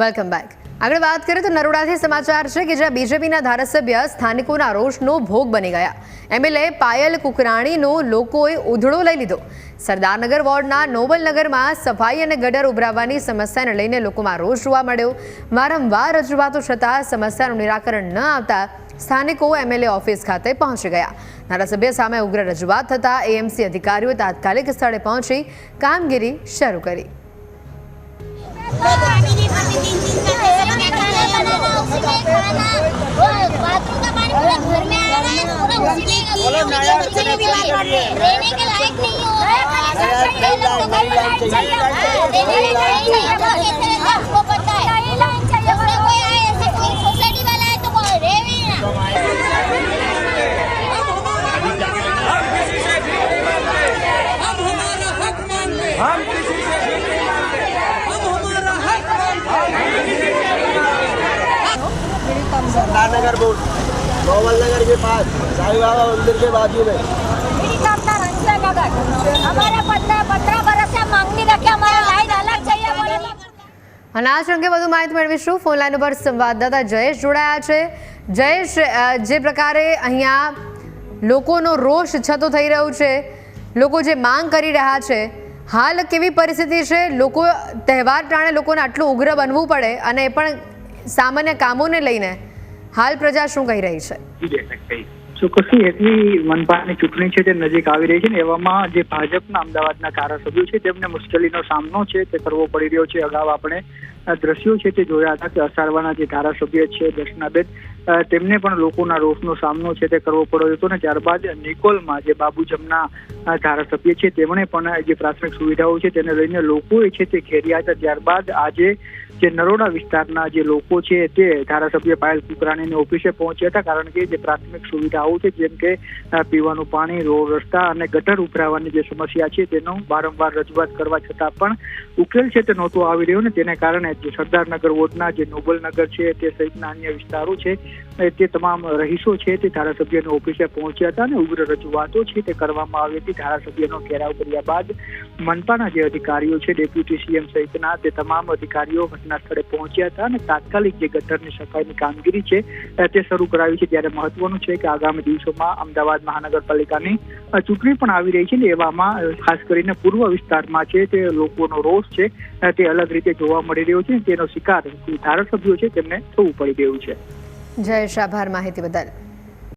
Welcome back. આગળ વાત કરીએ તો નરોડાથી સમાચાર છે કે જ્યાં બીજેપીના ધારાસભ્ય સ્થાનિકોના રોષનો ભોગ બની ગયા. એમએલએ પાયલ કુકરાણીનો લોકોએ ઉધડો લઈ લીધો. સરદારનગર વોર્ડના નોબલનગરમાં સફાઈ અને ગટર ઉભરાવવાની સમસ્યાને લઈને લોકોમાં રોષ જોવા મળ્યો. વારંવાર રજૂઆતો છતાં સમસ્યાનું નિરાકરણ ન આવતા સ્થાનિકો એમએલએ ઓફિસ ખાતે પહોંચી ગયા. ધારાસભ્ય સામે ઉગ્ર રજૂઆત થતાં એએમસી અધિકારીઓ તાત્કાલિક સ્થળે પહોંચી કામગીરી શરૂ કરી. रहने के लायक नहीं हो रहने के लायक चाहिए तो कैसे रहेगा आपको पता है मान सरदारनगर बोर्ड नोवल नगर के पास साईं बाबा मंदिर के बाजू में मेरी कामना रंजन नगर हमारे पंद्रह पंद्रह बरस से मांगनी रखे हमारा लाइन अलग चाहिए बोले અને આ અંગે વધુ માહિતી મેળવીશું ફોન લાઈન ઉપર સંવાદદાતા જયેશ જોડાયા છે જયેશ અ, જે પ્રકારે અહીંયા લોકોનો રોષ છતો થઈ રહ્યો છે લોકો જે માંગ કરી રહ્યા છે હાલ કેવી પરિસ્થિતિ છે લોકો તહેવાર ટાણે લોકોને આટલું ઉગ્ર બનવું પડે અને એ પણ સામાન્ય કામોને લઈને હાલ પ્રજા શું કહી રહી છે? ચોક્કસથી એટલી મનપાની ચૂંટણી છે તે નજીક આવી રહી છે ને, એવામાં જે ભાજપના અમદાવાદના ધારાસભ્યો છે તેમને મુશ્કેલીનો સામનો છે, તે કરવો પડી રહ્યો છે. અગાઉ આપણે દ્રશ્યો છે તે જોયા હતા કે અસારવાના જે ધારાસભ્ય છે, દર્શનાબેન તેમને પણ લોકોના રોષનો સામનો છે તે કરવો પડ્યો હતો ને ત્યારબાદ નિકોલમાં જે બાબુજમના ધારાસભ્ય છે તેમણે પણ જે પ્રાથમિક સુવિધાઓ છે તેને લઈને લોકોએ છે તે ઘેર્યા હતા. ત્યારબાદ આજે જે નરોડા વિસ્તારના જે લોકો છે તે ધારાસભ્ય પાયલ કુકરાણીની ઓફિસે પહોંચ્યા હતા કારણ કે જે પ્રાથમિક સુવિધાઓ છે જેમ કે પીવાનું પાણી, રોડ રસ્તા અને ગટર ઉભરાવાની જે સમસ્યા છે તેનો વારંવાર રજૂઆત કરવા છતાં પણ ઉકેલ છે તે નહોતો આવી રહ્યો ને તેને કારણે સરદારનગર વોર્ડના જે નોબલનગર છે તે સહિતના અન્ય વિસ્તારો છે તે તમામ રહીશો છે તે ધારાસભ્યની ઓફિસે પહોંચ્યા હતા અને ઉગ્ર રજૂઆતો છે તે કરવામાં આવી હતી. ધારાસભ્યનો ઘેરાવ કર્યા બાદ મનપાના જે અધિકારીઓ છે, ડેપ્યુટી સીએમ સહિતના તે તમામ અધિકારીઓ ઘટના સ્થળે પહોંચ્યા હતા અને તાત્કાલિક જે ગટરની સફાઈની કામગીરી છે તે શરૂ કરાવી છે. ત્યારે મહત્વનું છે કે આગામી દિવસોમાં અમદાવાદ મહાનગરપાલિકાની ચૂંટણી પણ આવી રહી છે ને એવામાં ખાસ કરીને પૂર્વ વિસ્તારમાં છે તે લોકોનો રોષ છે તે અલગ રીતે જોવા મળી રહ્યો છે તેનો શિકાર ધારાસભ્યો છે તેમને થવું પડી રહ્યું છે. જયેશ આભાર માહિતી બદલ.